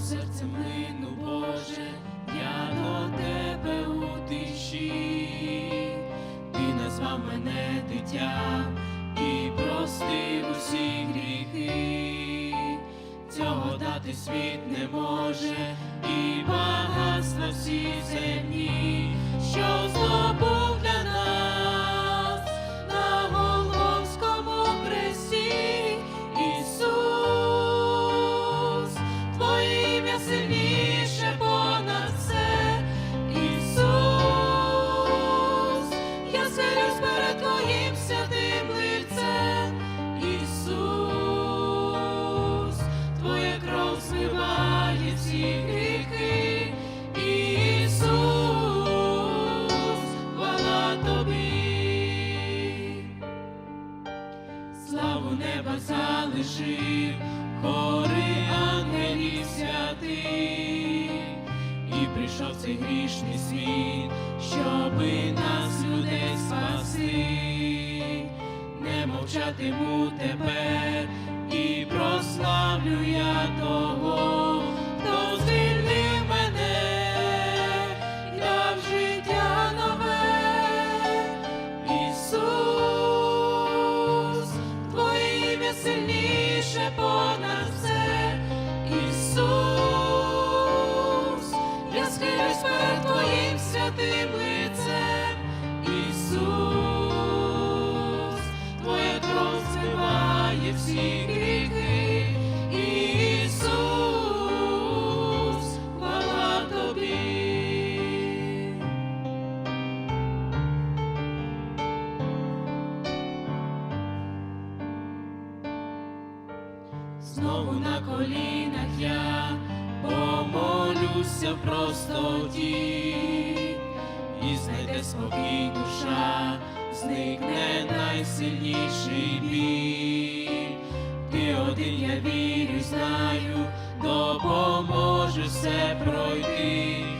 серце млину, Боже, я до тебе у тиші, ти назвав мене дитям і простив усі гріхи, цього дати світ не може, і багатства всі земні, що неба залишив, хори ангелів святих, і прийшов цей грішний світ, щоби нас, людей, спаси, не мовчатиму тепер і прославлю я того, Знову на колінах я помолюся в простоті, і знайде спокій душа, зникне найсильніший біль. Ти один, я вірю, знаю, допоможеш все пройти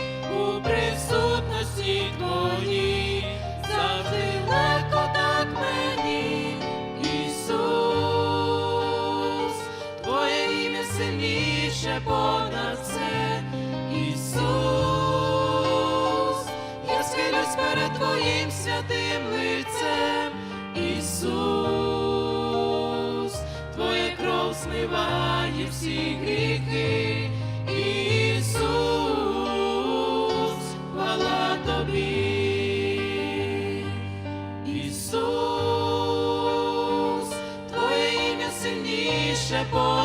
Сильніше понад все, Ісус, я схилюсь перед Твоїм святим лицем, Ісус, Твоя кров змиває всі гріхи, Ісус, хвала Тобі. Ісус, Твоє ім'я сильніше понад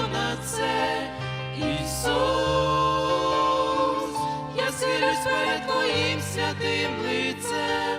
перед твоїм святим лицем.